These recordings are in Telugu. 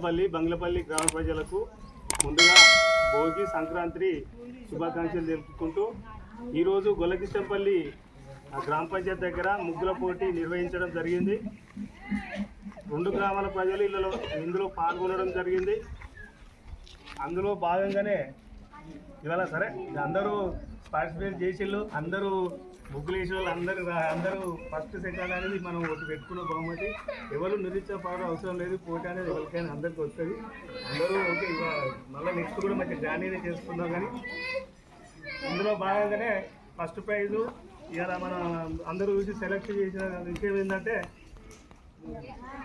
గొలకిష్టంపల్లి బంగ్లపల్లి గ్రామ ప్రజలకు ముందుగా భోగి సంక్రాంతి శుభాకాంక్షలు తెలుపుకుంటూ ఈరోజు గొల్లకిష్టంపల్లి గ్రామ పంచాయతీ దగ్గర ముగ్గుల పోటీ నిర్వహించడం జరిగింది. రెండు గ్రామాల ప్రజలు ఇళ్ళలో ఇందులో పాల్గొనడం జరిగింది. అందులో భాగంగానే ఇవాళ సరే అందరూ పార్టిసిపేట్ చేసేళ్ళు అందరూ ముగ్గులు వేసే వాళ్ళు అందరూ అందరూ ఫస్ట్ సెకండ్ అనేది మనం ఒకటి పెట్టుకున్న బహుమతి. ఎవరు నిరుత్సాహపడడం అవసరం లేదు పోటీ అనేది ఎవరికైనా అందరికీ వస్తుంది. అందరూ ఓకే ఇక మళ్ళీ నెక్స్ట్ కూడా మంచి గ్రాండీనే చేసుకుందాం కానీ అందులో భాగంగానే ఫస్ట్ ప్రైజు. ఇవాళ మనం అందరూ చూసి సెలెక్ట్ చేసిన విషయం ఏంటంటే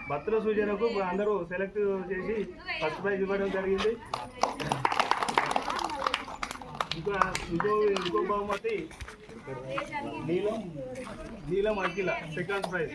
భక్తుల సూచనకు అందరూ సెలెక్ట్ చేసి ఫస్ట్ ప్రైజ్ ఇవ్వడం జరిగింది. ఇంకా ఇంకో ఇంకో బహుమతి. నీలం నీలం అఖిల సెకండ్ ప్రైజ్.